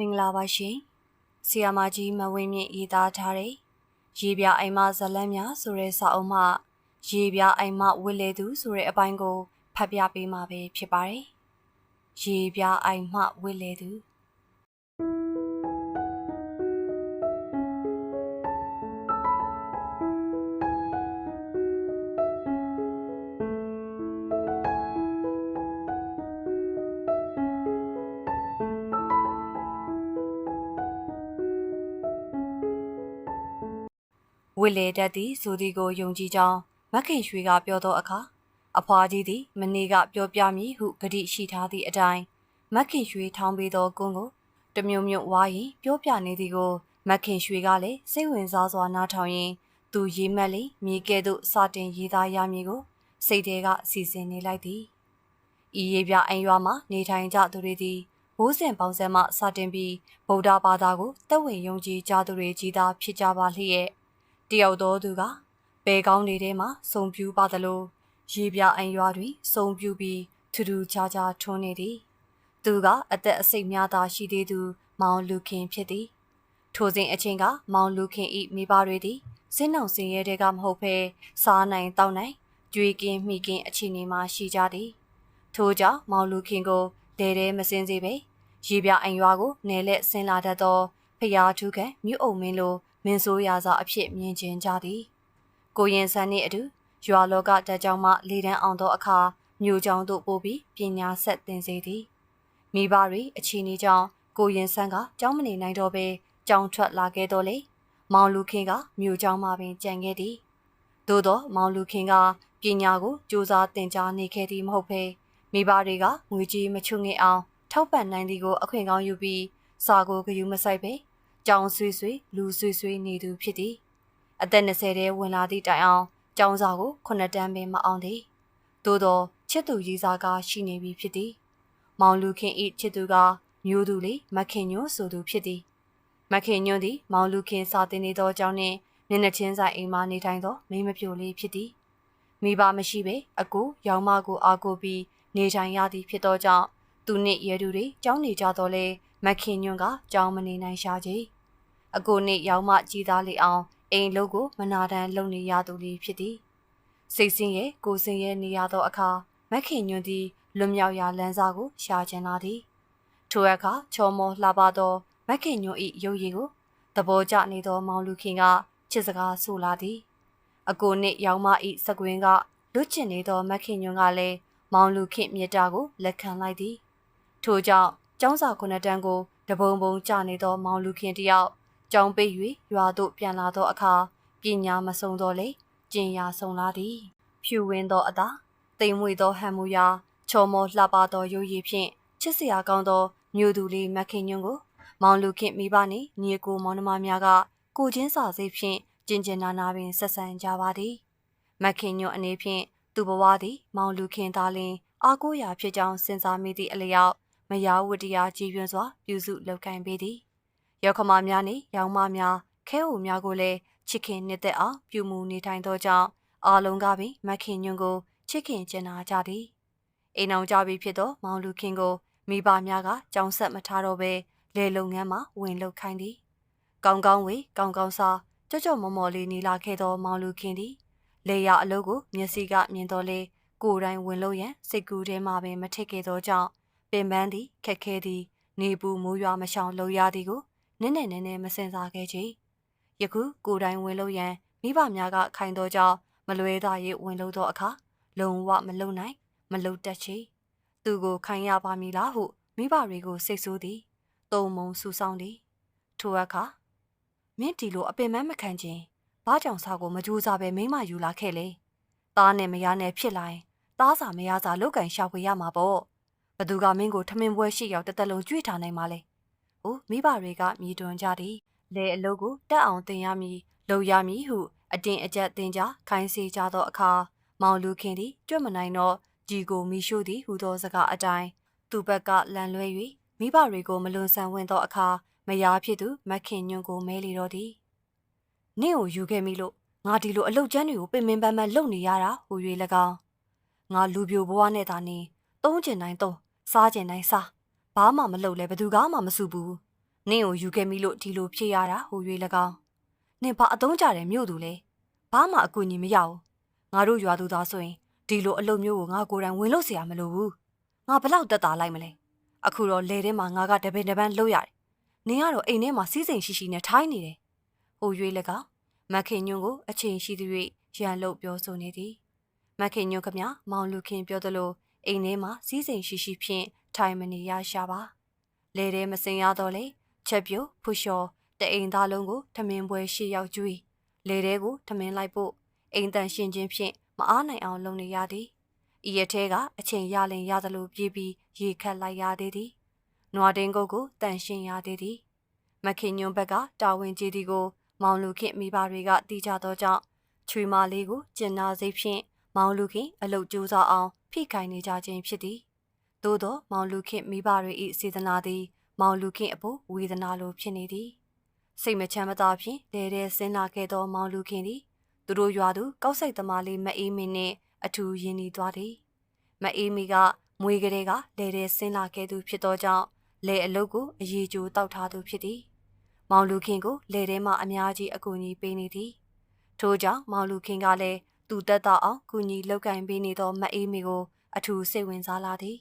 မင်္ဂလာပါရှင်။ဆီယာမာကြီးမဝင်းမြင့်ရေးသားထားတဲ့ရေပြအိမ်မဇလန်းများဆိုတဲ့စာအုပ်မှရေပြအိမ်မဝစ်လေသူဆိုတဲ့အပိုင်းကိုဖတ်ပြပေးမှာပဲဖြစ်ပါတယ်။ရေပြအိမ်မဝစ်လေသူ ဝစ်လေတတ်သည်ဆိုသည်ကိုယုံကြည်ကြောင်းမခင်ရွှေကပြောသောအခါအဖွာကြီးသည်မနေ့ကပြောပြမည်ဟုဂတိရှိထားသည့်အတိုင်းမခင်ရွှေထောင်းပေးသောကွန်းကိုတမျိုးမျိုးဝါရင်ပြောပြနေသည်ကိုမခင်ရွှေကလည်းစိတ်ဝင်စားစွာနားထောင်ရင်းသူရေးမှတ်လေမြေကဲ့သို့စတင်ရေးသားရမည်ကိုစိတ်ထဲကစီစဉ်နေလိုက်သည်ဤရေးပြအင်ရွာမှာနေထိုင်ကြသူတွေသည်ဘိုးစဉ်ပေါင်းဆက်မှစတင်ပြီးဗုဒ္ဓဘာသာကိုတက်ဝင်ယုံကြည်ကြသူတွေကြီးသာဖြစ်ကြပါလျက် တယောက်တော်သူကဘဲကောင်းတွေထဲမှာစုံပြူပါသလိုရေပြအင်ရွာတွင်စုံပြူပြီးထူးထူးခြားခြားထွန်းနေသည် သူကအသက်အစိတ်များသာရှိသေးသူ မောင်လူခင်ဖြစ်သည် ထိုစဉ်အချိန်ကမောင်လူခင်ဤမိဘတွေသည်စင်းနှောင်စင်ရဲတဲ့ကမဟုတ်ဘဲစားနိုင်တောက်နိုင်ကြွေကင်းမိကင်းအခြေအနေမှာရှိကြသည်ထို့ကြောင့်မောင်လူခင်ကိုဒဲဒဲမစင်းစေပဲရေပြအင်ရွာကိုနယ်လက်ဆင်းလာတတ်သောဖျားထုခံမြို့အုံမင်းလို မင်းဆိုးရာစာအဖြစ်မြင်ကျင်ကြသည်ကိုရင်ဆန်းနှင့်အတူရွာလောကတက်ကြောင်မှလေတန်းအောင်သောအခါမြို့ကြောင်သို့ပို့ပြီးပညာဆက်သင်စေသည်မိဘတွေအချီနေကြောင်ကိုရင်ဆန်းကကြောင်းမနေနိုင်တော့ဘဲကြောင်ထွက်လာခဲ့တော့လေမောင်လူခင်ကမြို့ကြောင်မှပင်ကြံခဲ့သည်သို့တော့မောင်လူခင်ကပညာကိုစူးစမ်းသင်ကြားနေခဲ့သည်မဟုတ်ဘဲမိဘတွေကငွေကြေးမချွတ်ငင်အောင်ထောက်ပံ့နိုင်သည်ကိုအခွင့်ကောင်းယူပြီးစာကိုဂယူမဆိုင်ပဲ ကြောင်ဆွေဆွေလူဆွေဆွေနေသူဖြစ်သည်အသက်20ထဲဝင်လာသည့်တိုင်အောင်ကျောင်းစာကိုခုနှစ်တန်းပင်မအောင်သည်သို့သောချစ်သူရေးစားကရှိနေပြီဖြစ်သည်မောင်လူခင်ဤချစ်သူကမျိုးသူလေးမခင်ညွန့်ဆိုသူဖြစ်သည်မခင်ညွန့်သည် မောင်လူခင်စာတင်နေသောကြောင့်နှင့်မျက်နှာချင်းဆိုင်အိမ်မှနေထိုင်သောမိမပြိုလေးဖြစ်သည်မိဘမရှိပဲအကူရောင်မကိုအားကိုပြီးနေထိုင်ရသည်ဖြစ်သောကြောင့်သူနှင့်ရဲသူတွေကြောင်းနေကြတော့လေမခင်ညွန့်ကကြောင်းမနေနိုင်ရှာကြ အကိုနှင့်ရောင်မကြီးသားလေးအောင်အိမ်လုံးကိုမနာတမ်းလုံနေရသူလေးဖြစ်သည်စိတ်ဆင်းရဲ့ကိုယ်ဆင်းရဲ့နေရသောအခါမခင်ညွန့်သည်လွမြောက်ရာလမ်းစာကိုရှာကျင်လာသည်ထိုအခါချော်မောလှပသောမခင်ညွန့်၏ရုပ်ရည်ကိုသဘောကျနေသောမောင်လူခင်ကချစ်စကားဆိုလာသည် အကိုနှင့်ရောင်မ၏စကွင်းကလွတ်ချင်နေသောမခင်ညွန့်ကလည်းမောင်လူခင်မြတ်တာကိုလက်ခံလိုက်သည်ထို့ကြောင့်ကျောင်းစာခုနှစ်တန်းကိုတပုံပုံကျနေသောမောင်လူခင်တယောက် ကြောင်ပိတ်၍ရွာသို့ပြန်လာသောအခါပညာမဆုံးတော့လေကျင်ရာဆုံးလာသည် ဖြူဝင်းသောအသာတိမ်မွေသောဟန်မူရာချော်မောလှပသောရုပ်ရည်ဖြင့်ချစ်စရာကောင်းသောမြို့သူလေးမခင်ညွန့်ကို မောင်လူခင်မိဘနှင့်ညီကိုမောင်နှမများကကိုချင်းစာစိတ်ဖြင့်ကျင်ကျင်နာနာပင်ဆက်ဆံကြပါသည်မခင်ညွန့်အနေဖြင့်သူဘဝသည် မောင်လူခင်သားလင်အာကိုရာဖြစ်ကြောင်းစဉ်းစားမိသည့်အလျောက်မယားဝတ္တရားကြည်ပြွန်းစွာပြုစုလုပ်ကိုင်ပေသည် ရောက်ခမများနှင့်ရောင်မများခဲဟိုများကိုလည်းချစ်ခင်နှစ်သက်အောင်ပြုမှုနေထိုင်သောကြောင့်အားလုံးကပင်မခင်ညွန့်ကိုချစ်ခင်ကျင်နာကြသည်အိမ်အောင်ကြပြီဖြစ်သောမောင်လူခင်ကိုမိဘများကကြောင်ဆက်မထားတော့ဘဲလေလုပ်ငန်းမှာဝင်လုပ်ခိုင်းသည်ကောင်းကောင်းဝေကောင်းကောင်းစားကြော့ကြော့မော်မော်လေးနေလာခဲ့သောမောင်လူခင်သည်လေရအလုပ်ကိုမျက်စိကမြင်တော်လေကိုယ်တိုင်ဝင်လို့ရန်စိတ်ကူးထဲမှာပင်မထစ်ခဲ့သောကြောင့်ပင်ပန်းသည်ခက်ခဲသည် နေပူမိုးရွာမရှောင်လှုပ်ရသည်ကို နည်းနည်းနည်းနည်းမစင်စားခဲ့ချေယခုကိုယ်တိုင်ဝင်လို့ရန်မိဘများကခိုင်တော်ကြောင့်မလွဲသာရေးဝင်လို့သောအခါလုံဝမလုံနိုင် မလုံတတ်ချေသူကိုခိုင်ရပါမည်လားဟုမိဘတွေကိုစိတ်ဆိုးသည်တုံမုံဆူဆောင်သည်ထိုအခါမင်းဒီလိုအပင်မမခံခြင်းဘာကြောင့်စာကိုမကြိုးစားပဲမိမယူလာခဲ့လေသားနဲ့မယားနဲ့ဖြစ်လာရင်သားစာမယားစာလောက်ကင်ရှာဖွေရမှာပေါ့ဘသူကမင်းကိုထမင်းပွဲရှိရောက်တသက်လုံးကြွေးထားနိုင်မှာလဲ။ အိုးမိဘတွေကမြည်တွန်ကြသည်။လေအလုပ်ကိုတက်အောင်တင်ရမည်၊လုပ်ရမည်ဟုအတင်းအကျပ်တင်ကြခိုင်းစေကြသောအခါမောင်လူခင်သည်ကြွမနိုင်တော့ကြီးကိုမိရှုသည်ဟူသောစကားအတိုင်းသူဘက်ကလန်လွဲ၍မိဘတွေကိုမလွန်ဆန်ဝင်သောအခါမယားဖြစ်သူမခင်ညွန့်ကိုမဲလေတော့သည်။နင့်ကိုယူခဲ့မိလို့ငါဒီလိုအလုတ်ကျန်းတွေကိုပင်ပင်ပန်းပန်းလုပ်နေရတာဟူ၍၎င်းငါလူပြိုဘဝနဲ့သာနေသုံးကျင်တိုင်းသုံးစားကျင်တိုင်းစား ဘာမှမလုပ်လဲဘသူကမှမစုဘူး နင့်ကိုယူခဲ့မိလို့ဒီလိုဖြစ်ရတာဟူ၍၎င်းနင်ဘာအသုံးကြတယ်မြို့သူလဲဘာမှအကူအညီမရဘူးငါတို့ရွာသူသားဆိုရင်ဒီလိုအလုပ်မျိုးကိုငါကိုယ်တိုင်ဝင်လို့เสียမလို့ဘူးငါဘလောက်တက်တာလိုက်မလဲအခုတော့လေထဲမှာငါကတပင်တပန်းလှုပ်ရတယ်နင်ကတော့အိမ်ထဲမှာစီးစိမ်ရှိရှိနဲ့ထိုင်းနေတယ်ဟို၍၎င်းမခင်ညွန့်ကိုအချိန်ရှိသည်၍ရန်လို့ပြောဆိုနေသည်မခင်ညွန့်ကမြမောင်လူခင်ပြောသလိုအိမ်ထဲမှာစီးစိမ်ရှိရှိဖြင့် ထိုင်မနေရရှာပါလေထဲမစင်ရတော့လေချက်ပြိုဖူလျှော်တအိမ်သားလုံးကိုထမင်းပွဲရှေ့ရောက်ကျွေးလေထဲကိုထမင်းလိုက်ဖို့အိမ်တန်ရှင်ချင်းဖြင့်မအားနိုင်အောင်လုပ်နေရသည်ဤရထဲကအချိန်ရလင်ရသလိုပြေးပြီးရေခတ်လိုက်ရသေးသည်နွားတင်းကုတ်ကိုတန်ရှင်းရသေးသည်မခင်ညွန့်ဘက်ကတာဝန်ကြီးသည်ကို မောင်လူခင်မိဘတွေကတီးကြသောကြောင့်ချွေမာလေးကိုကျင်နာစိတ်ဖြင့်မောင်လူခင်အလုတ်ကြိုးစားအောင်ဖိခိုင်နေကြခြင်းဖြစ်သည် သို့သောမောင်လူခင်မိဘတွေ၏စေတနာသည် မောင်လူခင်အဖို့ဝေဒနာလိုဖြစ်နေသည်စိတ်မချမ်းမသာဖြင့်လဲတဲ့ဆင်းလာခဲ့သော မောင်လူခင်သည်သူတို့ရွာသူကောက်စိတ်သမားလေးမအေးမင်းနှင့်အထူးရင်းနှီးသွားသည်မအေးမီကမွေကလေးကလဲတဲ့ဆင်းလာခဲ့သူဖြစ်သောကြောင့်လဲအလုတ်ကိုအရေးကြိုးတောက်ထားသူဖြစ်သည်မောင်လူခင်ကိုလဲထဲမှအများကြီးအကူအညီပေးနေသည်ထို့ကြောင့်မောင်လူခင်ကလည်းသူတက်တော့အောင်ကူညီလောက်ကင်ပေးနေသောမအေးမီကိုအထူးစိတ်ဝင်စားလာသည်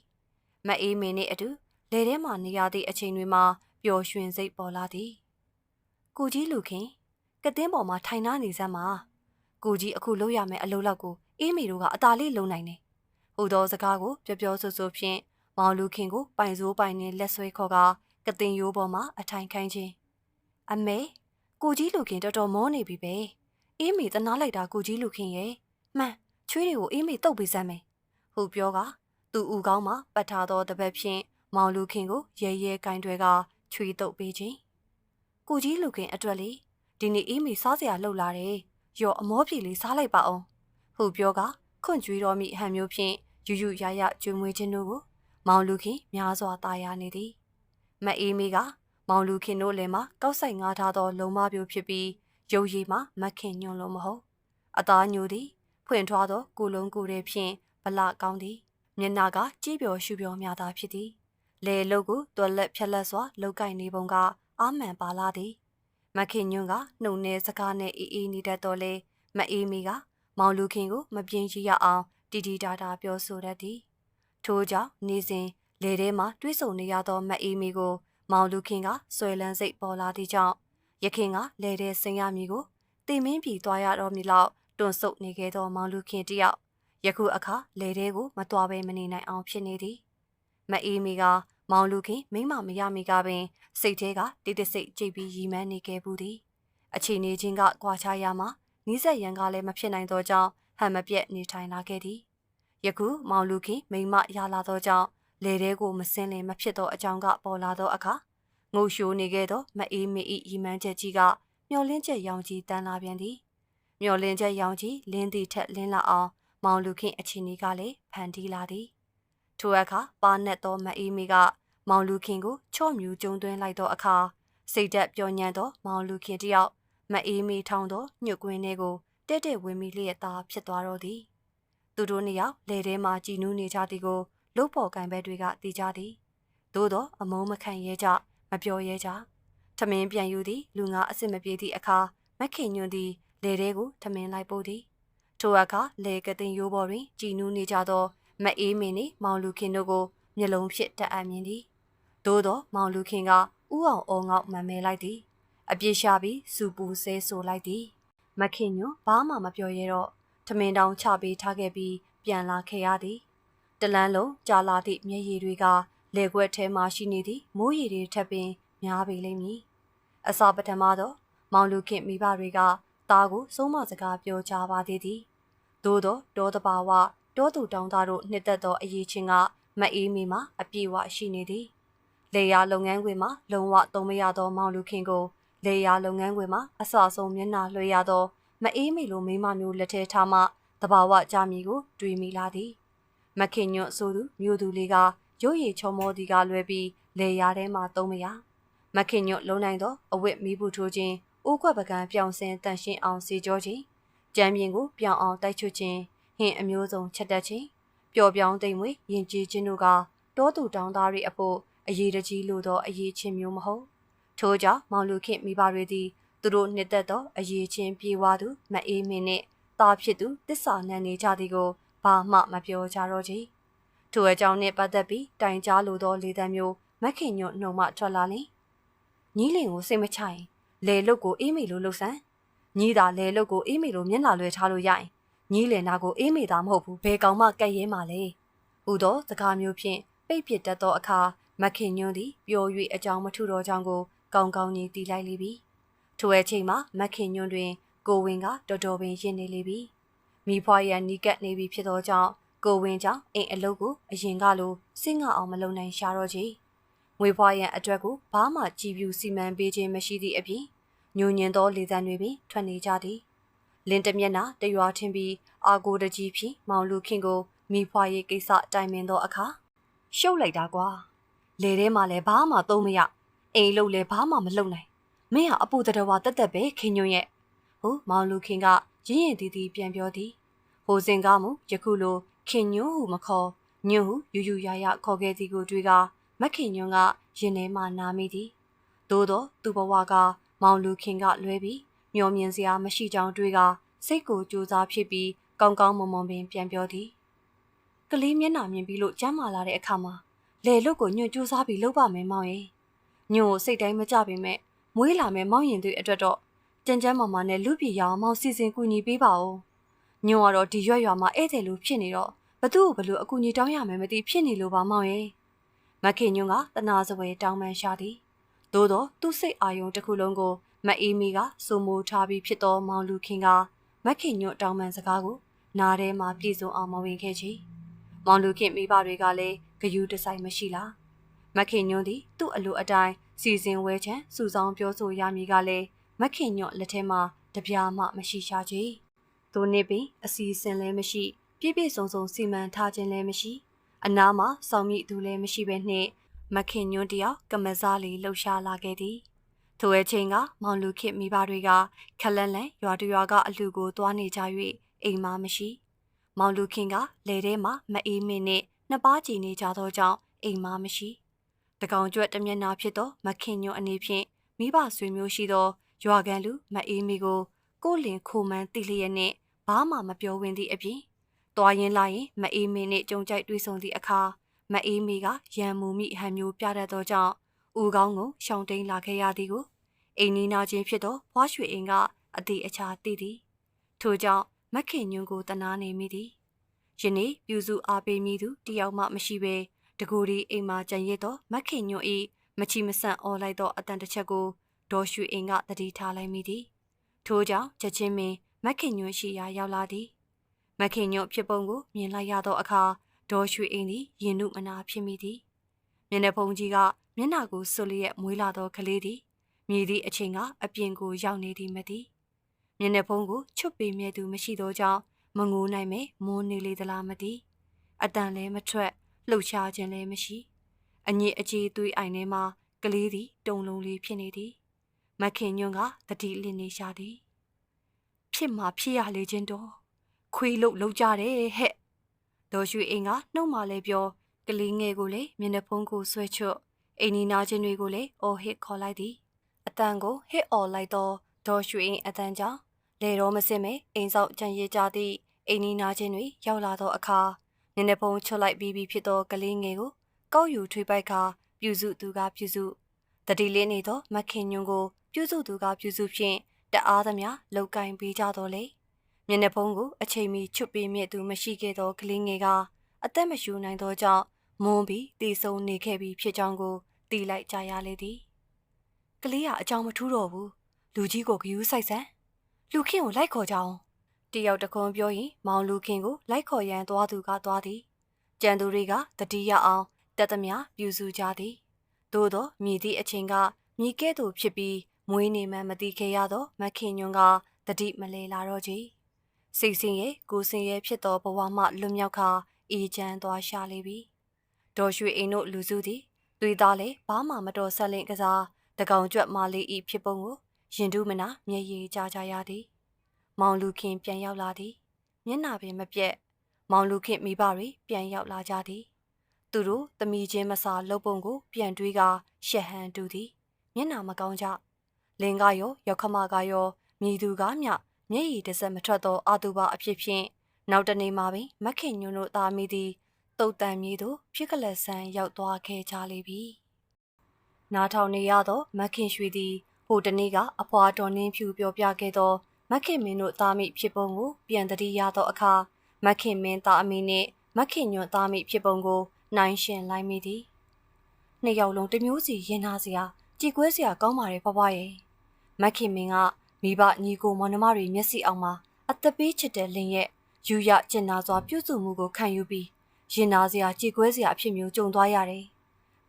မအေးမင်းနှင့်အတူလေထဲမှနေရသည့်အချိန်တွေမှာပျော်ရွှင်စိတ်ပေါ်လာသည်ကိုကြီးလူခင်ကတင်းပေါ်မှာထိုင်နှားနေစမ်းမှာကိုကြီးအခုလုပ်ရမယ့်အလုပ်လောက်ကိုအေးမီတို့ကအသာလေးလုံနိုင်တယ်ဟိုသောစကားကိုပြောပြောဆိုဆိုဖြင့်မောင်လူခင်ကိုပိုင်စိုးပိုင်နဲ့လက်ဆွဲခေါ်ကကတင်ရိုးပေါ်မှာအထိုင်ခိုင်းခြင်းအမေကိုကြီးလူခင်တော်တော်မောနေပြီပဲအေးမီတနာလိုက်တာကိုကြီးလူခင်ရဲ့မှန်ချွေးတွေကိုအေးမီတုတ်ပေးစမ်းမယ်ဟုပြောက သူ့ဦးကောင်းမှာပတ်ထားသောတပတ်ဖြင့်မောင်လူခင်ကိုရဲရဲကင်တွေကချွေတုတ်ပေးခြင်းကိုကြီးလူခင်အတွက်လေဒီနေ့အေးမီစားစရာလှုပ်လာတယ်ရော့အမောပြေလေးစားလိုက်ပါအောင်ဟုပြောကခွန့်ကြွေးတော်မိဟန်မျိုးဖြင့်ယူယူရရကျွေးမွေးခြင်းတို့ကိုမောင်လူခင်များစွာตายရနေသည်မအေးမီကမောင်လူခင်တို့လည်းမှကောက်ဆိုင်ငါထားသောလုံမပြိုဖြစ်ပြီးရုပ်ရည်မှာမခင်ညွန့်လို့မဟုတ်အသားညိုသည်ဖွင့်ထွားသောကိုလုံးကိုယ်တဲ့ဖြင့်ဗလကောင်းသည် မျက်နာကကြည်ပျော်ရှုပျော်များသာဖြစ်သည်လေလုတ်ကိုတွက်လက်ဖြက်လက်စွာလောက်ကင်နေပုံကအာမှန်ပါလာသည်မခင်ညွန့်ကနှုတ်နဲ့စကားနဲ့အေးအေးနေတတ်တော်လဲမအေးမီကမောင်လူခင်ကိုမပြင်းရှိရအောင်တီတီတာတာပြောဆိုတတ်သည်ထို့ကြောင့်နေစဉ်လေထဲမှာတွေးဆုံနေရသောမအေးမီကို မောင်လူခင်ကဆွဲလန်းစိတ်ပေါ်လာသည့်ကြောင့်ရခင်ကလေထဲဆင်းရမည်ကိုတင်မင်းပြည်သွားရတော့မည်လောက်တွန့်ဆုတ်နေခဲ့သောမောင်လူခင်တယောက် ယခုအခါလေထဲကိုမသွားဘဲမနေနိုင်အောင်ဖြစ်နေသည်မအေးမီကမောင်လူခင်မိမမရမီကပင် စိတ်ထဲကတိတ်တဆိတ်ကြိတ်ပြီးရီမန်းနေခဲ့ဘူးသည်အခြေအနေချင်းကကြွာချရမှာနီးစက်ရန်ကလည်းမဖြစ်နိုင်သောကြောင့်ဟန်မပြက်နေထိုင်လာခဲ့သည်ယခုမောင်လူခင်မိမရလာသောကြောင့်လေထဲကိုမစင်းလင်မဖြစ်သောအကြောင်းကပေါ်လာသောအခါငိုရှိုးနေခဲ့သောမအေးမေဤရီမန်းချက်ကြီးကမျောလင်းချက်ရောင်ကြီးတန်းလာပြန်သည်မျောလင်းချက်ရောင်ကြီးလင်းသည့်ထက်လင်းလာအောင် မောင်လူခင်အချင်းကြီးကလည်းဖန်တီးလာသည်ထိုအခါပါနက်သောမအေးမီကမောင်လူခင်ကိုချော့မြူကျုံသွင်းလိုက်သောအခါစိတ်သက်ပျော်ညံ့သောမောင်လူခင်တယောက်မအေးမီထောင်သောညှို့ကွင်းလေးကိုတဲ့တဲ့ဝင်မိလျက်သားဖြစ်သွားတော့သည်သူတို့နှစ်ယောက်လေထဲမှကြည်နူးနေကြသည်ကိုလုတ်ပေါ်ကန်ဘက်တွေကသိကြသည်သို့သောအမုန်းမခံရဲကြမပြောရဲကြထမင်းပြန်ယူသည်လူငါအစ်စ်မပြေသည့်အခါမခင်ညွန့်သည်လေထဲကိုထမင်းလိုက်ပို့သည် ထိုအခါလေကတင်ရိုးပေါ်တွင်ကြည်နူးနေကြသောမအေးမင်းနှင့်မောင်လူခင်တို့ကိုမျက်လုံးဖြင့်တက်အပ်မြင်သည်သို့သောမောင်လူခင်ကဥအောင်အောငေါက်မမဲလိုက်သည်အပြစ်ရှာပြီးစူပူဆဲဆိုလိုက်သည်မခင်ညွဘာမှမပြောရတော့ထမင်းတောင်ချပေးထားခဲ့ပြီးပြန်လာခဲ့ရသည်တလန်းလုံးကြာလာသည့်မျက်ရည်တွေကလေခွက်ထဲမှရှိနေသည့်မိုးရည်တွေထပ်ပင်များပေလိမ့်မည်အစာပထမတော့မောင်လူခင်မိဘတွေက သားကိုစိုးမစကားပြောကြပါသေးသည်သို့သောတောတဘာဝတောသူတောင်းသားတို့နှစ်သက်သောအရေးချင်းကမအေးမီမှာအပြည့်အဝရှိနေသည်လေယာလုပ်ငန်းခွင်မှာလုံဝသုံးမရသောမောင်လူခင်ကိုလေယာလုပ်ငန်းခွင်မှာအစအဆုံးမျက်နှာလွှဲရသောမအေးမီလိုမိမမျိုးလက်ထဲထားမှတဘာဝကြမီကို တွေးမိလာသည်မခင်ညွတ်ဆိုသူမြို့သူလေးကရုပ်ရည်ချုံမောဒီကလွဲပြီးလေယာထဲမှာသုံးမရမခင်ညွတ်လုံးနိုင်သောအဝတ်မီးဘူးထိုးခြင်း အိုးခွက်ပကံပြောင်စင်တန်ရှင်းအောင်စီကြောခြင်းကြမ်းပြင်ကိုပြောင်အောင်တိုက်ချွတ်ခြင်းဟင်းအမျိုးစုံချက်တက်ခြင်းပျော်ပြောင်းသိမ်မွေယဉ်ကျေးခြင်းတို့ကတောသူတောင်းသားတွေအဖို့အရေးတကြီးလိုသောအရေးချင်းမျိုးမဟုတ်ထို့ကြောင့်မောင်လူခင်မိဘတွေသည်သူတို့နှစ်သက်သောအရေးချင်းပြေးဝသူမအေးမင်းနှင့်တာဖြစ်သူတစ္ဆာနံနေကြသည်ကိုဘာမှမပြောကြတော့ကြ။ထိုအကြောင်းနှင့်ပတ်သက်ပြီးတိုင်ကြားလိုသောလေသံမျိုးမခင်ညွတ်နှုံမှထွက်လာလင်ညီးလင်ကိုစိတ်မချရင် လေလုတ်ကိုအေးမိလို့လှုပ်ဆန်းညီးသာလေလုတ်ကိုအေးမိလို့မျက်နှာလွယ်ထားလို့ရရင်ညီးလင်နာကိုအေးမိတာမဟုတ်ဘူးဘယ်ကောင်မှကဲ့ရဲမှလဲဥသောစကားမျိုးဖြင့်ပိတ်ပစ်တတ်သောအခါမခင်ညွန့်သည်ပျော်၍အကြောင်းမထူတော့ကြောင်းကိုကောင်းကောင်းကြီးတီးလိုက်လေပြီထိုအချိန်မှာမခင်ညွန့်တွင် ကိုဝင်းကတော်တော်ပင်ရင်နေလေပြီမိဖွားရန်နီးကပ်နေပြီဖြစ်သောကြောင့်ကိုဝင်းကြောင့်အိမ်အလုပ်ကိုအရင်ကလိုစိတ်ငါအောင်မလုပ်နိုင်ရှာတော့ချေ ငွေဖွားရန်အတွက်ကိုဘာမှကြည်ပြူစီမံပေးခြင်းမရှိသည့်အပြင်ညဉ့်ညင်သောလေသံတွေပင်ထွက်နေကြသည်လင်းတမျက်နှာတရွာထင်းပြီးအာကိုတကြီးဖြင့်မောင်လူခင်ကိုမိဖွားရေးကိစ္စတိုင်ပင်သောအခါရှုပ်လိုက်တာကွာလေထဲမှာလည်းဘာမှသုံးမရအိမ်လုံးလည်းဘာမှမလုပ်နိုင်မင်းဟာအပူတတော်ဝတက်တက်ပဲခင်ညွန့်ရဲ့ဟိုမောင်လူခင်ကရင်းရင်တီတီပြန်ပြောသည်ဟိုစဉ်ကမူယခုလိုခင်ညွန့်ဟုမခေါ်ညွန့်ဟုယူယူရရခေါ်ခဲ့သည်ကိုတွေ့က မခင်ညွန့်ကရင်ထဲမှနာမိသည်သို့သောသူဘဝကမောင်လူခင်ကလွဲပြီးမျောမြင်စရာမရှိကြောင်းတွေ့ကစိတ်ကိုကြိုးစားဖြစ်ပြီးကောင်းကောင်းမွန်မွန်ပင်ပြန်ပြောသည်ကလေးမျက်နှာမြင်ပြီးလို့ကြမ်းမာလာတဲ့အခါမှာလေလုတ်ကိုညွန့်ကြိုးစားပြီးလုပ်ပါမယ်မောင်ရဲ့ညွန့်ကိုစိတ်တိုင်းမကြပေမဲ့မွေးလာမယ်မောင်ရင်တွေအတွက်တော့ကြမ်းကြမ်းမာမာနဲ့လူပြည်ရအောင်မောင်စီစဉ်ကူညီပေးပါဦးညွန့်ကတော့ဒီရွက်ရွာမှာဧည့်သည်လိုဖြစ်နေတော့ဘသူ့ကိုဘလို့အကူအညီတောင်းရမယ်မသိဖြစ်နေလို့ပါမောင်ရဲ့ မခင်ညွန့်ကတနာစပွဲတောင်းပန်ရှာသည်သို့တော့သူ့စိတ်အာယုံတစ်ခုလုံးကိုမအေးမီကစိုးမိုးထားပြီးဖြစ်သောမောင်လူခင်ကမခင်ညွန့်တောင်းပန်စကားကိုနားထဲမှာပြည့်စုံအောင်မဝင်ခဲ့ချေမောင်လူခင်မိဘတွေကလည်းဂယူးတဆိုင်မရှိလားမခင်ညွန့်သည်သူ့အလိုအတိုင်းစီစဉ်ဝဲချံစူဆောင်းပြောဆိုရမည်ကလည်းမခင်ညွန့်လက်ထဲမှာတပြားမှမရှိရှာချေသူနေပင်အစီအစဉ်လည်းမရှိ ပြည့်ပြည့်စုံစုံစီမံထားခြင်းလည်းမရှိ အနာမှာစောင့်မိသူလည်းမရှိပဲနှင့်မခင်ညွန့်တယောက်ကမစားလေးလှုပ်ရှားလာခဲ့သည်ထိုအချိန်ကမောင်လူခစ်မိဘတွေကခလန်းလန်ရွာတရွာကအလှကိုသွားနေကြ၍အိမ်မမရှိမောင်လူခင်ကလေထဲမှာမအေးမင်းနဲ့နှစ်ပါးကြည်နေကြသောကြောင့်အိမ်မမရှိတကောင်ကျွတ်တမျက်နာဖြစ်သောမခင်ညွန့်အနေဖြင့်မိဘဆွေမျိုးရှိသောရွာကန်လူမအေးမီကိုကိုလင်ခိုမန်းတိလျက်နှင့်ဘာမှမပြောဝင်သည့်အပြင် တွားရင်လာရင်မအေးမင်းနှင့်ကြုံကြိုက်တွေ့ဆုံသည့်အခါမအေးမီကရံမူမိဟန်မျိုးပြတတ်သောကြောင့်ဦးကောင်းကိုရှောင်တိန်လာခဲ့ရသည်ကိုအိမ်နီးနာချင်းဖြစ်သောဘွားရွှေအိမ်ကအတိအချာသိသည်ထို့ကြောင့်မခင်ညွန့်ကိုတနာနေမိသည်ယနေ့ပြူစုအားပေးမိသူတယောက်မှမရှိဘဲတကူဒီအိမ်မှာကြံရစ်သောမခင်ညွန့်၏မချီမဆန့်အော်လိုက်သောအတန်တစ်ချက်ကိုဒေါ်ရွှေအိမ်ကတတိထားလိုက်မိသည်ထို့ကြောင့်ချက်ချင်းပင်မခင်ညွန့်ရှိရာရောက်လာသည် မခင်ညွန့်ဖြစ်ပုံကိုမြင်လိုက်ရသောအခါဒေါ်ရွှေအိမ်သည်ရင်နုမနာဖြစ်မိသည်မျက်နှာဖုံးကြီးကမျက်နှာကိုဆွလျက်မွေးလာသောကလေးသည်မြည်သည့်အချိန်ကအပြင်ကိုရောက်နေသည်မသည်မျက်နှာဖုံးကိုချွတ်ပေမဲ့သူမရှိသောကြောင့်မငိုနိုင်မဲမွန်းနေလေသလားမသိအတန်လည်းမထွက်လှုပ်ရှားခြင်းလည်းမရှိအညစ်အကြေးသွေးအိုင်ထဲမှာကလေးသည်တုံလုံးလေးဖြစ်နေသည်မခင်ညွန့်ကတတိလင်းနေရှာသည်ဖြစ်မှာဖြစ်ရလေခြင်းတော့ ခွေးလုတ်လောက်ကြတယ်ဟဲ့ဒေါ်ရွှေအိမ်ကနှုတ်မှလည်းပြောကလေးငယ်ကိုလည်းမျက်နှာဖုံးကိုဆွဲချွတ်အိမ်နီနာချင်းတွေကိုလည်းအော်ဟစ်ခေါ်လိုက်သည်အတန်ကိုဟစ်အော်လိုက်သောဒေါ်ရွှေအိမ်အတန်ကြောင့်လေတော်မစင်မဲအိမ်ဆောက်ကြံရည်ကြသည့်အိမ်နီနာချင်းတွေရောက်လာသောအခါမျက်နှာဖုံးချွတ်လိုက်ပြီးပြီးဖြစ်သောကလေးငယ်ကိုကောက်ယူထွေးပိုက်ကပြုစုသူကပြုစုတတိလေးနေသောမခင်ညွန့်ကို ပြုစုသူကပြုစုဖြင့်တအားသမျှလောက်ကင်ပေးကြတော်လေ မျက်နှာဖုံးကိုအချိန်မီချွတ်ပေးမြဲသူမရှိခဲ့သောကလေးငယ်ကအသက်မရှူနိုင်သောကြောင့်မွန်းပြီးတည်ဆုံနေခဲ့ပြီးဖြစ်ကြောင်းကိုသိလိုက်ကြရလေသည်ကလေးကအကြောင်းမထူးတော့ဘူးလူကြီးကိုဂယူးဆိုင်ဆန်လူခင်ကိုလိုက်ခေါ်ကြအောင်တယောက်တခွန်းပြောရင်မောင်လူခင်ကိုလိုက်ခေါ်ရန်သွားသူကသွားသည်ကြံသူတွေကတတိယအောင်တက်သမျှပြုစုကြသည်သို့သောမြည်သည့်အချိန်ကမြည်ကဲ့သို့ဖြစ်ပြီးမွေးနေမှမသိခဲ့ရသောမခင်ညွန့်ကတတိမလဲလာတော့ကြီး စိတ်ဆင်းရဲကိုယ်ဆင်းရဲဖြစ်သောဘဝမှလွတ်မြောက်ခါအေးချမ်းသွားရှာလေပြီဒေါ်ရွှေအိမ်တို့လူစုသည်သွေးသားလည်းဘာမှမတော်ဆက်လင့်ကစားတကောင်ကြွက်မာလေးဤဖြစ်ပုံကိုရင်တူးမနာမျက်ရည်ကြကြရသည် မောင်လူခင်ပြန်ရောက်လာသည် မျက်နာပင်မပြတ်မောင်လူခင်မိဘတွေပြန်ရောက်လာကြသည် သူတို့သမီးချင်းမစာလှုပ်ပုံကို ပြန်တွေးကရှက်ဟန်တူသည် မျက်နာမကောင်းကြလင်ကရောရောက်ခမကရောမြည်သူကမျှ မျက်ရည်တစ်စက်မထွက်သောအာသူဘအဖြစ်ဖြင့်နောက်တနေ့မှပင်မခင်ညွန့်တို့သားမိသည်တုတ်တန်မြေသို့ဖြစ်ကလဆန်းရောက်သွားခဲ့ကြလေပြီနားထောင်နေရသောမခင်ရွှေသည်ဟိုတနေ့ကအဖွာတော်နှင်းဖြူပြောပြခဲ့သောမခင်မင်းတို့သားမိဖြစ်ပုံကိုပြန်တတိရသောအခါမခင်မင်းသားအမိနှင့်မခင်ညွန့်သားမိဖြစ်ပုံကိုနိုင်ရှင်လိုက်မိသည်နှစ်ယောက်လုံးတစ်မျိုးစီရင်နာစရာကြည်ကွဲစရာကောင်းပါတယ်ဖွားဖွားရဲ့မခင်မင်းက မိဘညီကိုမောင်နှမတွေမျက်စိအောင်မှာအသက်ပေးချစ်တဲ့လင်ရဲ့ယူရကျင်နာစွာပြုစုမှုကိုခံယူပြီးရင်နာစရာကြည်ကွဲစရာအဖြစ်မျိုးကြုံသွားရတယ်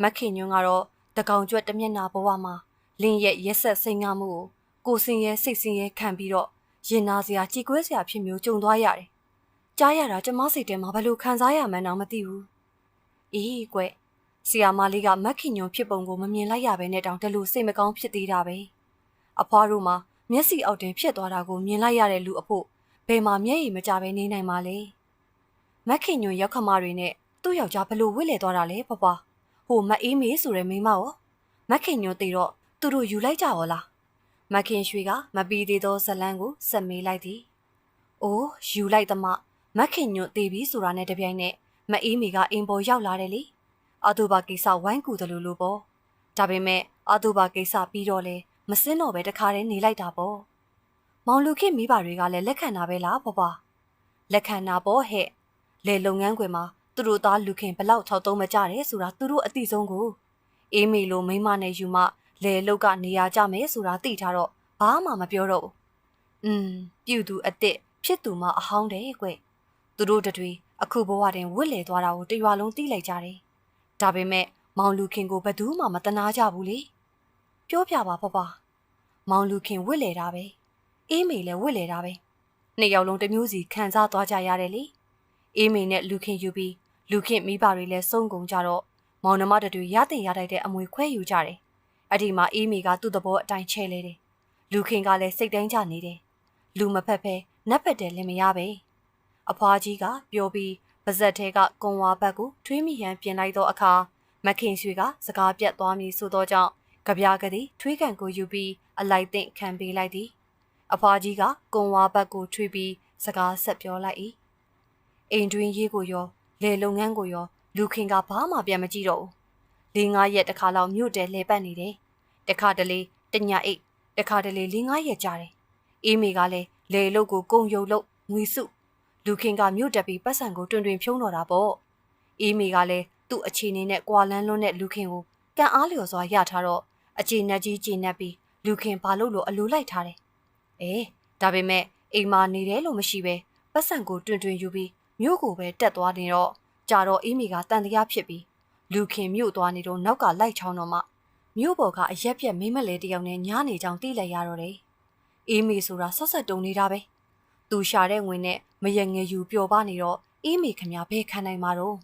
မခင်ညွန့်ကတော့တကောင်ကျွတ်တမျက်နာဘဝမှာလင်းရဲ့ရက်ဆက်စိန်ငါမှုကိုကိုစင်ရဲ့စိတ်စင်ရဲ့ခံပြီးတော့ရင်နာစရာကြည်ကွဲစရာဖြစ်မျိုးကြုံသွားရတယ်။ကြားရတာကျမစိတ်ထဲမှာဘယ်လိုခံစားရမှန်းတော့မသိဘူး။အေးကွဆီယာမလေးကမက်ခင်ညွန်ဖြစ်ပုံကိုမမြင်လိုက်ရဘဲနဲ့တောင်တလူစိတ်မကောင်းဖြစ်သေးတာပဲ။အဖွားတို့မှာ မျက်စိအောက်တင်ဖြစ်သွားတာကိုမြင်လိုက်ရတဲ့လူအဖို့ဘယ်မှာမျက်ရည်မကြဘဲနေနိုင်မှာလဲ။မက်ခင်ညွန်ရောက်ခမတွေနဲ့သူ့ယောက်ျားဘလို့ဝစ်လေသွားတာလဲဖွားဖွား။ဟိုမအေးမေးဆိုတဲ့မိမရောမက်ခင်ညွန်တေတော့သူတို့ယူလိုက်ကြရောလားမခင်ရွှေကမပီးသေးသောဇလန်းကိုဆက်မေးလိုက်သည်။အိုးယူလိုက်သမမခင်ညွတ်သေးပြီဆိုတာနဲ့တပြိုင်နက်မအေးမီကအိမ်ပေါ်ရောက်လာတယ်လေ။အတူပါကိစ္စဝိုင်းကူတယ်လို့လို့ပေါ့။ဒါပေမဲ့အတူပါကိစ္စပြီးတော့လေ မစင်းတော့ပဲတခါတည်းနေလိုက်တာပေါ့။မောင်လူခင်မိဘတွေကလည်းလက်ခံတာပဲလားဖွားဖွား။လက်ခံတာပေါ့ဟဲ့။လေလုပ်ငန်းခွင်မှာသူတို့သားလူခင်ဘလောက်ထောက်သုံးမကြတယ်ဆိုတာသူတို့အသိဆုံးကိုအေးမီလိုမိမနဲ့ယူမလေလုတ်ကနေရာကြမယ်ဆိုတာသိထားတော့ဘာမှမပြောတော့ဘူး။อืมပြူသူအစ်စ်ဖြစ်သူမှအဟောင်းတယ်ကွ။သူတို့တတွေအခုဘဝတင်ဝစ်လေသွားတာကိုတရွာလုံးသိလိုက်ကြတယ်။ဒါပေမဲ့မောင်လူခင်ကိုဘယ်သူမှမတနာကြဘူးလေ။ ပြောပြပါဖွားဖွား။မောင်လူခင်ဝစ်လေတာပဲ။အေးမေလည်းဝစ်လေတာပဲ။နှစ်ယောက်လုံးတစ်မျိုးစီခံစားသွားကြရတယ်လေ။အေးမေနဲ့လူခင်ယူပြီးလူခင်မိဘတွေလည်းစုံကုန်ကြတော့မောင်နှမတွေရတဲ့ရတိုက်တဲ့အမွေခွဲယူကြတယ်။အဲ့ဒီမှာအေးမီကသူ့သဘောအတိုင်းချဲလဲတယ်။လူခင်ကလည်းစိတ်တိုင်းကြနေတယ်။လူမဖက်ဖဲနက်ဖက်တယ်လည်းမရပဲ။အဖွားကြီးကပြောပြီးပါဇက်ထဲကကွန်ဝါဘက်ကိုထွေးမိရန်ပြင်လိုက်သောအခါမခင်ရွှေကစကားပြတ်သွားမည်ဆိုသောကြောင့် ကြပြားကလေးထွေးကန်ကိုယူပြီးအလိုက်သိမ့်ခံပေးလိုက်သည်။အဖွားကြီးကကွန်ဝါဘက်ကိုထွေးပြီးစကားဆက်ပြောလိုက်၏။အိမ်တွင်ရေးကိုရောလေလုပ်ငန်းကိုရော လူခင်ကဘာမှပြန်မကြည့်တော့ဘူးလေးငါးရက်တခါလောက်မြို့တဲလှည့်ပတ်နေတယ်တခါတလေတညအိတ်တခါတလေလေးငါးရက်ကြာတယ်အေးမေကလည်းလေလုတ်ကိုကုံယုံလုတ်ငွေစုလူခင်ကမြို့တက်ပြီးပတ်စံကိုတွင်တွင်ဖြုံးတော့တာပေါ့အေးမေကလည်းသူ့အခြေအနေနဲ့ကွာလန်းလွန်းတဲ့လူခင်ကိုကံအားလျော်စွာရထားတော့ အခြေနဲ့ကြီးကျဉ်နဲ့ပြီးလူခင်ဘာလို့လို့အလိုလိုက်ထားတယ်အေးဒါပေမဲ့အိမ်မာနေတယ်လို့မရှိပဲပတ်စံကိုတွင်တွင်ယူပြီးမြို့ကိုပဲတက်သွားနေတော့ကြာတော့အေးမီကတန်တရားဖြစ်ပြီးလူခင်မြို့သွားနေတော့နောက်ကလိုက်ချောင်းတော့မှမြို့ပေါ်ကအရက်ပြက်မိမလဲတယောက်နဲ့ညားနေကြောင်တိလိုက်ရတော့တယ်။အေးမီဆိုတာဆက်ဆက်တုံနေတာပဲ။သူရှာတဲ့ဝင်နဲ့မရငယ်ယူပျော်ပါနေတော့အေးမီခမဘဲခံနိုင်မှာတော့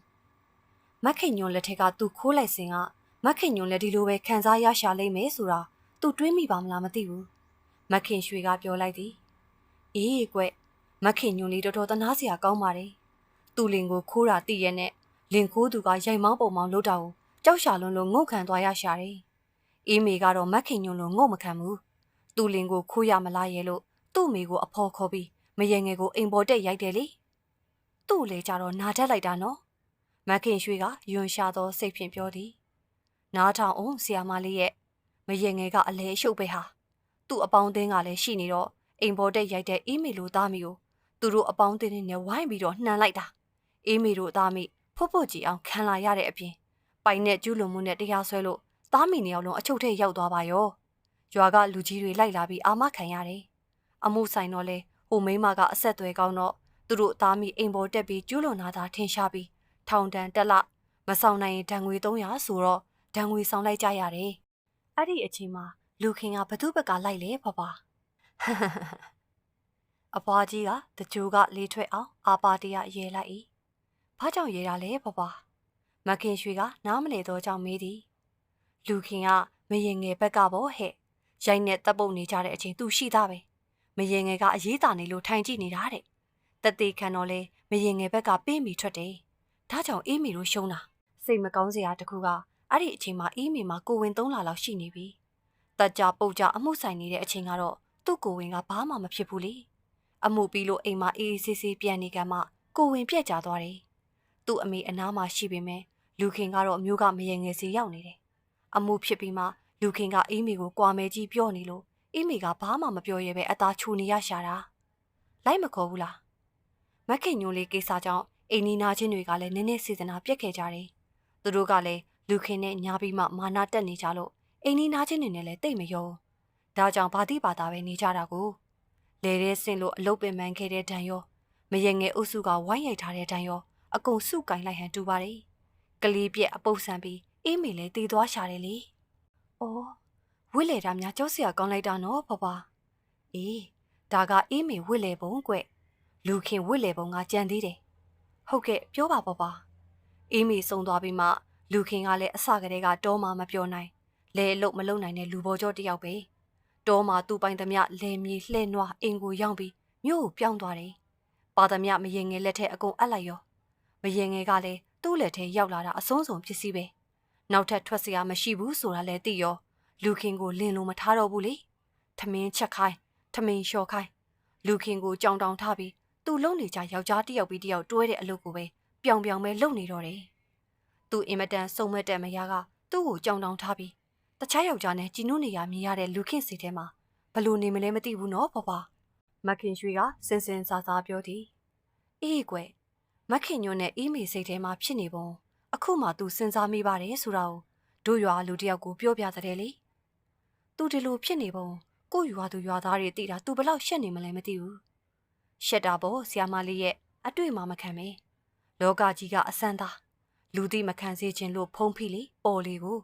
မက်ခင်ညွန်လက်ထက်ကသူခိုးလိုက်စင်က မက်ခင်ညွန်လည်းဒီလိုပဲခံစားရရှာလိမ့်မယ်ဆိုတာသူတွေးမိပါမလားမသိဘူး။မက်ခင်ရွှေကပြောလိုက်သည်။အေးကွမက်ခင်ညွန်လေးတော်တော်တနာစရာကောင်းပါတယ်။သူ့လင်ကိုခိုးတာတည်ရဲ့နဲ့လင်ခိုးသူကရိုက်မောင်းပုံမောင်းလုပ်တာကိုကြောက်ရှာလွန်းလို့ငုတ်ခံသွားရရှာတယ်။အေးမေကတော့မက်ခင်ညွန့်လို့ငုတ်မခံဘူး။သူ့လင်ကိုခိုးရမလားရဲ့လို့သူ့မိကိုအဖော်ခေါ်ပြီးမရေငယ်ကိုအိမ်ပေါ်တက်ရိုက်တယ်လေ။သူ့လေကြတော့နာတက်လိုက်တာနော်။မက်ခင်ရွှေကယွန်ရှာသောစိတ်ဖြင့်ပြောသည်။ နားထောင်အောင်ဆီယာမလေးရဲ့မရေငယ်ကအလဲအရှုပ်ပဲဟာ။သူ့အပေါင်းအသင်းကလည်းရှိနေတော့အိမ်ပေါ်တက်ရိုက်တဲ့အေးမေလိုသားမီကိုသူတို့အပေါင်းအသင်းနဲ့ဝိုင်းပြီးတော့နှံလိုက်တာ။အေးမီတို့သားမိဖွတ်ဖွတ်ကြည့်အောင်ခံလာရတဲ့အပြင်ပိုင်နဲ့ကျူးလွန်မှုနဲ့တရားစွဲလို့သားမိနှစ်ယောက်လုံးအချုပ်ထဲရောက်သွားပါရောရွာကလူကြီးတွေလိုက်လာပြီးအာမခံရတယ်အမှုဆိုင်တော့လဲဟိုမိမကအဆက်သွဲကောင်းတော့သူတို့သားမိအိမ်ပေါ်တက်ပြီးကျူးလွန်လာတာထင်ရှားပြီးထောင်တန်းတက်လမဆောင်နိုင်ရင်ဒဏ်ငွေ300ဆိုတော့ ဒဏ်ငွေဆောင်လိုက်ကြရတယ်အဲ့ဒီအချိန်မှာလူခင်ကဘသူ့ဘက်ကလိုက်လဲဖွာဖွာအဖွားကြီးကတကြိုကလေးထွက်အောင်အာပါတရရဲလိုက်၏ဘာကြောင့်ရေးတာလဲဘဘမခင်ရွှေကနားမလည်တော့ကြောင့်မေးသည်လူခင်ကမရင်ငယ်ဘက်ကပေါ့ဟဲ့ရိုက်နဲ့တပ်ပုတ်နေကြတဲ့အချိန်သူရှိသားပဲမရင်ငယ်ကအရေးတာနေလို့ထိုင်ကြည့်နေတာတဲ့တသေးခံတော့လေမရင်ငယ်ဘက်ကပေးမိထွက်တယ်ဒါကြောင့်အေးမီတို့ရှုံးတာစိတ်မကောင်းစရာတခုက အဲ့ဒီအချိန်မှာအေးမီမှာကိုဝင်၃လလောက်ရှိနေပြီတက်ကြပုတ်ကြအမှုဆိုင်နေတဲ့အချိန်ကတော့သူ့ကိုဝင်ကဘာမှမဖြစ်ဘူးလေအမှုပြီးလို့အိမ်မှာအေးအေးဆေးဆေးပြန်နေကမှကိုဝင်ပြက်ကြသွားတယ်သူ့အမေအနားမှာရှိပေမဲ့လူခင်ကတော့မျိုးကမရေငယ်စီရောက်နေတယ်အမှုဖြစ်ပြီးမှလူခင်ကအေးမီကိုကြွာမဲကြီးပြောနေလို့အေးမီကဘာမှမပြောရဲပဲအသားချူနေရရှာတာလိုက်မခေါ်ဘူးလားမခင်ညိုလေးကိစ္စကြောင့်အိမ်နီနာချင်းတွေကလည်းနည်းနည်းစေတနာပြက်ခဲ့ကြတယ်သူတို့ကလည်း လူခင်နဲ့ညာပြီးမှမာနာတက်နေကြလို့အိမ်နီနာချင်းတွေနဲ့လည်းတိတ်မယုံဒါကြောင့်ဘာတိဘာသာပဲနေကြတာကိုလေထဲဆင်းလို့အလုတ်ပင်မှန်ခဲ့တဲ့တန်ရောမရေငယ်အုပ်စုကဝိုင်းရိုက်ထားတဲ့တန်ရောအကုန်စုကင်လိုက်ဟန်တူပါတယ်ကလေးပြက်အပုပ်ဆန်ပြီးအေးမေလည်းတည်သွားရှာတယ်လေ။အော်ဝစ်လေတာများကြောက်စရာကောင်းလိုက်တာနော်ဖဖ။အေးဒါကအေးမေဝစ်လေပုံကွလူခင်ဝစ်လေပုံကကြံသေးတယ်။ဟုတ်ကဲ့ပြောပါဖဖ။အေးမေစုံသွားပြီးမှ လူခင်ကလည်းအစကတည်းကတောမှာမပြောနိုင်လဲအလုပ်မလုပ်နိုင်တဲ့လူပေါ်ကျော်တယောက်ပဲတောမှာသူ့ပိုင်သမျှလဲမြေလှဲ့နွားအိမ်ကိုရောက်ပြီးမြို့ကိုပြောင်းသွားတယ်ပါသမျှမရင်ငယ်လက်ထက်အကုန်အပ်လိုက်ရောမရင်ငယ်ကလည်းသူ့လက်ထဲရောက်လာတာအဆုံးစုံဖြစ်စီပဲနောက်ထပ်ထွက်စရာမရှိဘူးဆိုတာလည်းသိရောလူခင်ကိုလင်လိုမထားတော့ဘူးလေသမင်းချက်ခိုင်းသမင်းလျှော်ခိုင်းလူခင်ကိုကြောင်တောင်ထားပြီးသူ့လုံနေကြယောက်ျားတစ်ယောက်ပြီးတစ်ယောက်တွဲတဲ့အလုပ်ကိုပဲပြောင်ပြောင်ပဲလုပ်နေတော့တယ် သူအင်မတန်စုံမက်တဲ့မယားကသူ့ကိုကြောင်တောင်ထားပြီးတခြားယောက်ျားနဲ့ជីနုနေရမြင်ရတဲ့လူခင်စီထဲမှာဘလို့နေမလဲမသိဘူးနော်ဖွားဖွားမခင်ရွှေကစင်စင်စားစားပြောသည်အေးကွယ်မခင်ညွန့်နဲ့အေးမေစိတ်ထဲမှာဖြစ်နေပုံအခုမှသူစဉ်းစားမိပါတယ်ဆိုတာကိုတို့ရွာလူတယောက်ကိုပြောပြတဲ့လေသူဒီလိုဖြစ်နေပုံကို့ရွာသူရွာသားတွေသိတာသူဘလောက်ရှက်နေမလဲမသိဘူးရှက်တာပေါ့ဆီယာမလေးရဲ့အတွေ့မှမခံမေလောကကြီးကအစမ်းသား လူသိမခံစေခြင်းလို့ဖုံးဖိလေပေါ်လေကို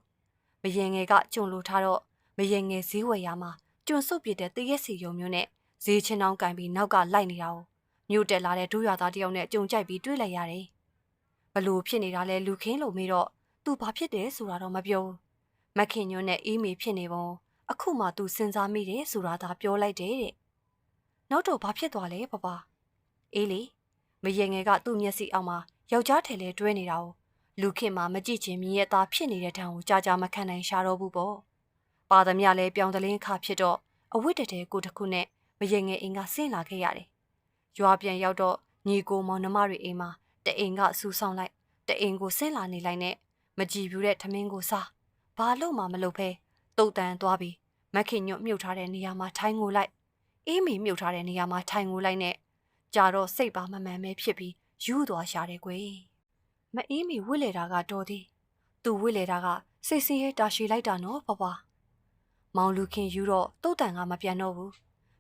မရင်ငယ်ကကြုံလို့ထားတော့မရင်ငယ်ဈေးဝယ်ရမှာကျွန်းစုပ်ပြတဲ့တရက်စီယုံမျိုးနဲ့ဈေးချင်းအောင်ကင်ပြီးနောက်ကလိုက်နေတာကိုမြို့တက်လာတဲ့ဒုရွာသားတယောက်နဲ့ကြုံကြိုက်ပြီးတွေ့လိုက်ရတယ်။ဘလို့ဖြစ်နေတာလဲလူခင်းလို့မေးတော့သူဘာဖြစ်တယ်ဆိုတာတော့မပြောဘူး။မခင်ညွန်းနဲ့အေးမေဖြစ်နေပုံအခုမှသူစဉ်းစားမိတယ်ဆိုတာသာပြောလိုက်တယ်တဲ့။နောက်တော့ဘာဖြစ်သွားလဲပပ။အေးလေမရေငယ်ကသူ့မျက်စိအောက်မှာယောက်ျားထဲလဲတွဲနေတာကို လူခင်မှာမကြည့်ချင်မြင်ရတာဖြစ်နေတဲ့တံကိုကြာကြာမခံနိုင်ရှာတော့ဘူးပေါ့။ပါသမျှလဲပြောင်းတလင်းခါဖြစ်တော့အဝတ်တတဲကိုတစ်ခုနဲ့မရေငယ်အင်းကဆင်းလာခဲ့ရတယ်ရွာပြန်ရောက်တော့ညီကိုမောင်နှမတွေအိမ်မှာတအိမ်ကဆူဆောင်လိုက်တအိမ်ကိုဆင်းလာနေလိုက်နဲ့မကြည်ဘူးတဲ့ထမင်းကိုစားဘာလို့မှမလုပ်ဖဲတုတ်တန်သွားပြီးမခင်ညွတ်မြုပ်ထားတဲ့နေရာမှာထိုင်ငိုလိုက်အေးမီမြုပ်ထားတဲ့နေရာမှာထိုင်ငိုလိုက်နဲ့ကြာတော့စိတ်ပါမမှန်ပဲဖြစ်ပြီးယူးသွားရှာတယ်ကွယ် မအေးမီဝစ်လေတာကတော်သေးသူဝစ်လေတာကစိတ်ဆင်းရဲတာရှည်လိုက်တာနော်ဖွားဖွားမောင်လူခင်ယူတော့တုတ်တန်ကမပြန်တော့ဘူး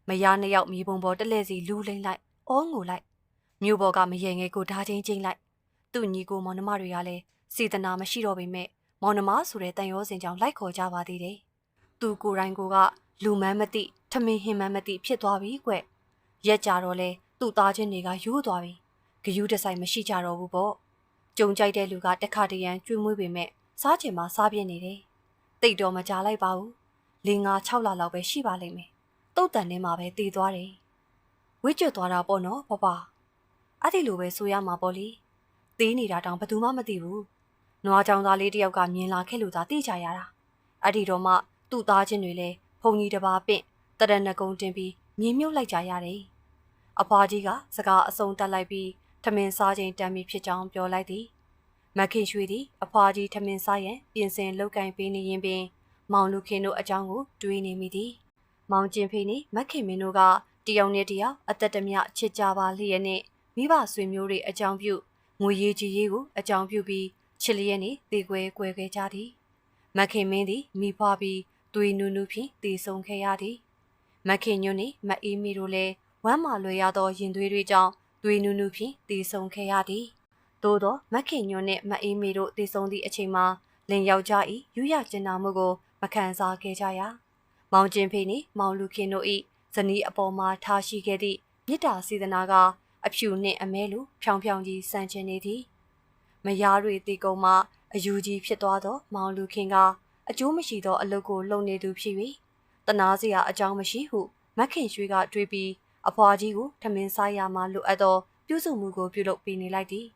မယားနှစ်ယောက်မြေပုံပေါ်တလဲစီလူးလိမ့်လိုက်အောငိုလိုက်မြို့ပေါ်ကမရေငယ်ကိုဓာချင်းချင်းလိုက်သူ့ညီကိုမောင်နှမတွေကလည်းစေတနာမရှိတော့ပေမဲ့မောင်နှမဆိုတဲ့တန်ရောစင်ကြောင့်လိုက်ခေါ်ကြပါသေးတယ်သူကိုယ်တိုင်ကိုကလူမန်းမသိထမင်းဟင်မန်းမသိဖြစ်သွားပြီကွရက်ကြတော့လဲသူ့သားချင်းတွေကယူးသွားပြီဂယူးတဆိုင်မရှိကြတော့ဘူးပေါ့ ကြုံကြိုက်တဲ့လူကတခါတရံကျွေးမွေးပေမဲ့စားချင်မှစားပြင်းနေတယ်တိတ်တော့မကြလိုက်ပါဘူး၄၅6လလောက်ပဲရှိပါလိမ့်မယ်တုတ်တန်ထဲမှာပဲတည်သွားတယ်ဝစ်ကျွတ်သွားတာပေါ့နော်ပပအဲ့ဒီလိုပဲဆိုရမှာပေါ့လေသေးနေတာတောင်ဘယ်သူမှမသိဘူးနွားကြောင်သားလေးတယောက်ကမြင်လာခဲ့လို့သာသိကြရတာအဲ့ဒီတော့မှသူ့သားချင်းတွေလည်းဘုံကြီးတစ်ပါးပင့်တရဏဂုံတင်ပြီးမြင်းမြုပ်လိုက်ကြရတယ်အဖွားကြီးကစကားအစုံတက်လိုက်ပြီး ထမင်းစားချိန်တမ်းပြီးဖြစ်ကြောင်းပြောလိုက်သည်မခင်ရွှေသည်အဖွားကြီးထမင်းစားရန်ပြင်ဆင်လောက်ကင်ပေးနေရင်ပင် မောင်လူခင်တို့အကြောင်းကိုတွေးနေမိသည်မောင်ကျင်ဖေးနှင့်မခင်မင်းတို့ကတယောက်နဲ့တယောက်အသက်တမျှချစ်ကြပါလျက်နဲ့မိဘဆွေမျိုးတွေအကြောင်းပြုငွေရေးကြီးရေးကိုအကြောင်းပြုပြီးချစ်လျက်နဲ့တည်ခွဲကွယ်ခဲ့ကြသည်မခင်မင်းသည်မိဖွားပြီးသွေးနူးနူးဖြင့်တည်ဆုံခဲ့ရသည်မခင်ညွန့်နှင့်မအေးမီတို့လည်းဝမ်းမာလွယ်ရသောရင်သွေးတွေကြောင့် သွေးနူးနူးဖြင့်တည်ဆုံခဲ့ရသည်သို့သောမခင်ညွန့်နှင့်မအေးမီတို့တည်ဆုံသည့်အချိန်မှာလင်ယောက်ျား၏ယူရကျင်နာမှုကိုမခံစားခဲ့ကြရမောင်ကျင်ဖေးနှင့်မောင်လူခင်တို့၏ဇနီးအပေါ်မှာထားရှိခဲ့သည့်မေတ္တာစေတနာကအဖြူနှင့်အမဲလိုဖြောင်ဖြောင်ကြီးစံချင်နေသည်မယားတွေတီကုံမှအယူကြီးဖြစ်သွားသော မောင်လူခင်ကအကျိုးမရှိသောအလုပ်ကိုလုပ်နေသူဖြစ်၍တနာစရာအကြောင်းမရှိဟုမခင်ရွှေကတွေးပြီး အဖွာကြီးကိုထမင်းစားရမှလိုအပ်သောပြုစုမှုကိုပြုလုပ်ပေးနေလိုက်သည်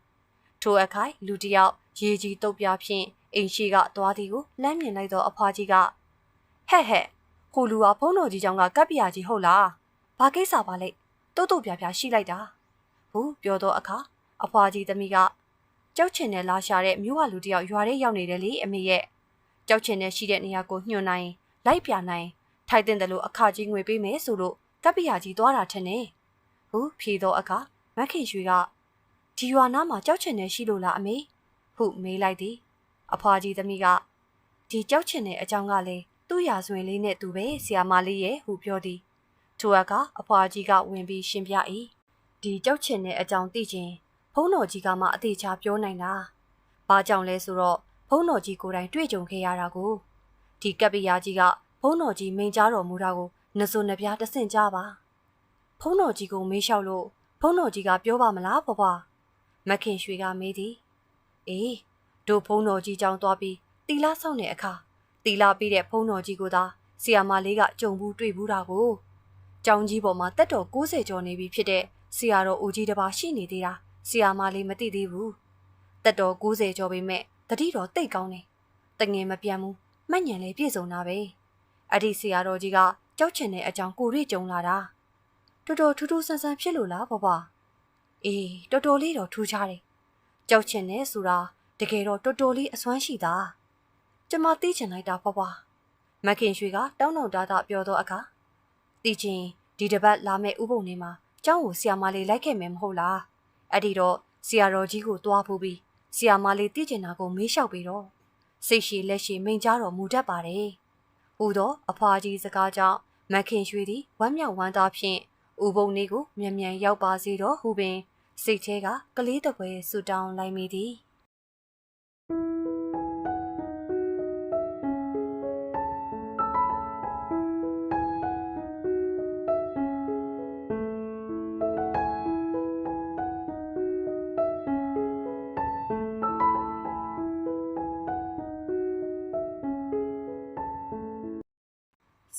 ထိုအခိုင်လူတယောက်ရေကြီးတုပ်ပြဖြင့်အိမ်ရှိကသွားသည်ကိုလမ်းမြင်လိုက်သောအဖွာကြီးကဟဲ့ဟဲ့ဟိုလူကဖုန်းတော်ကြီးကြောင့်ကကပ်ပြာကြီးဟုတ်လားဘာကိစ္စပါလဲတုတ်တုတ်ပြပြရှိလိုက်တာဟုတ်ပြောတော့အခါအဖွာကြီးသမီးကကြောက်ချင်နဲ့လာရှာတဲ့မြို့ဝလူတယောက်ရွာထဲရောက်နေတယ်လေအမေရဲ့ကြောက်ချင်နဲ့ရှိတဲ့နေရာကိုညှို့နိုင်လိုက်ပြနိုင်ထိုက်တဲ့တယ်လို့အခါကြီးငွေပေးမယ်ဆိုလို့ ကပ်ပြာကြီးသွားတာထင်နေဟုတ်ဖြေတော့အခါမက်ခင်ရွှေကဒီရွာနားမှာကြောက်ချင်နဲ့ရှိလို့လားအမေဟုတ်မေးလိုက်သည်အဖွာကြီးသမီးကဒီကြောက်ချင်တဲ့အကြောင်းကလည်းသူ့ရာဇဝင်လေးနဲ့သူပဲဆီယာမလေးရဲ့ဟုပြောသည်ထိုအကအဖွာကြီးကဝင်ပြီးရှင်းပြ၏ဒီကြောက်ချင်တဲ့အကြောင်းသိချင်းဘုန်းတော်ကြီးကမှအသေးချာပြောနိုင်တာဘာကြောင့်လဲဆိုတော့ဘုန်းတော်ကြီးကိုယ်တိုင်တွေ့ကြုံခဲ့ရတာကိုဒီကပ္ပိယာကြီးကဘုန်းတော်ကြီးမိန်ကြားတော်မူတာကို နှစုံနှပြားတဆင့်ကြပါဘုန်းတော်ကြီးကိုမေးလျှောက်လို့ဘုန်းတော်ကြီးကပြောပါမလားဘဘမခင်ရွှေကမေးသည်အေးတို့ဘုန်းတော်ကြီးကြောင်းသွားပြီးတီလာဆောင်တဲ့အခါတီလာပြီးတဲ့ဘုန်းတော်ကြီးကိုသာဆီယာမလေးကကြုံဘူးတွေ့ဘူးတာကိုကြောင်ကြီးပေါ်မှာတက်တော်60ကျော်နေပြီဖြစ်တဲ့ဆီယာတော်ဦးကြီးတစ်ပါးရှိနေသေးတာဆီယာမလေးမသိသေးဘူးတက်တော်60ကျော်ပေမဲ့တတိတော်တိတ်ကောင်းတယ်တငင်မပြန်ဘူးမှတ်ညံလေးပြည့်စုံတာပဲအဲ့ဒီဆီယာတော်ကြီးက ကြောက်ချင်တဲ့အကြောင်းကိုရိကြုံလာတာတော်တော်ထူးထူးဆန်းဆန်းဖြစ်လို့လားဘဘအေးတော်တော်လေးတော့ထူးခြားတယ်ကြောက်ချင်တယ်ဆိုတာတကယ်တော့တော်တော်လေးအစွမ်းရှိတာကျမသိချင်လိုက်တာဘဘမခင်ရွှေကတောင်းတောင်းတတပြောတော့အခါသိချင်းဒီတပတ်လာမဲ့ဥပုံနေမှာကျောင်းကိုဆီယာမလေးလိုက်ခဲ့မယ်မဟုတ်လားအဲ့ဒီတော့ဆီယာတော်ကြီးကိုတွားဖို့ပြီးဆီယာမလေးသိချင်တာကိုမေးလျှောက်ပြီးတော့စိတ်ရှိလက်ရှိမိန်ကြားတော်မူတတ်ပါတယ်။ ဟူသောအဖွာကြီးစကားကြောင့်မခင်ရွှေသည်ဝမ်းမြောက်ဝမ်းသာဖြင့်ဥပုံလေးကိုမြန်မြန်ရောက်ပါစေတော့ဟုပင်စိတ်ထဲကကလေးတပွဲဆူတောင်းလိုက်မိသည်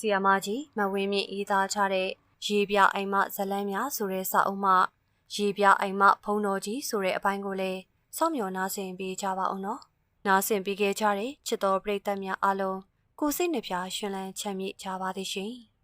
ဆီယမကြီးမဝင်းမြင့်အေးသားချတဲ့ရေပြအိမ်မဇလန်းများဆိုတဲ့စာအုပ်မှရေပြအိမ်မဖုံတော်ကြီးဆိုတဲ့အပိုင်းကိုလည်းစောင့်မျှော်နားဆင်ပေးကြပါအောင်နော်။နားဆင်ပေးခဲ့ကြတဲ့ချစ်တော်ပရိသတ်များအားလုံးကိုစိတ်နှပြရှင်လန်းချမ်းမြေ့ကြပါသည်ရှင်။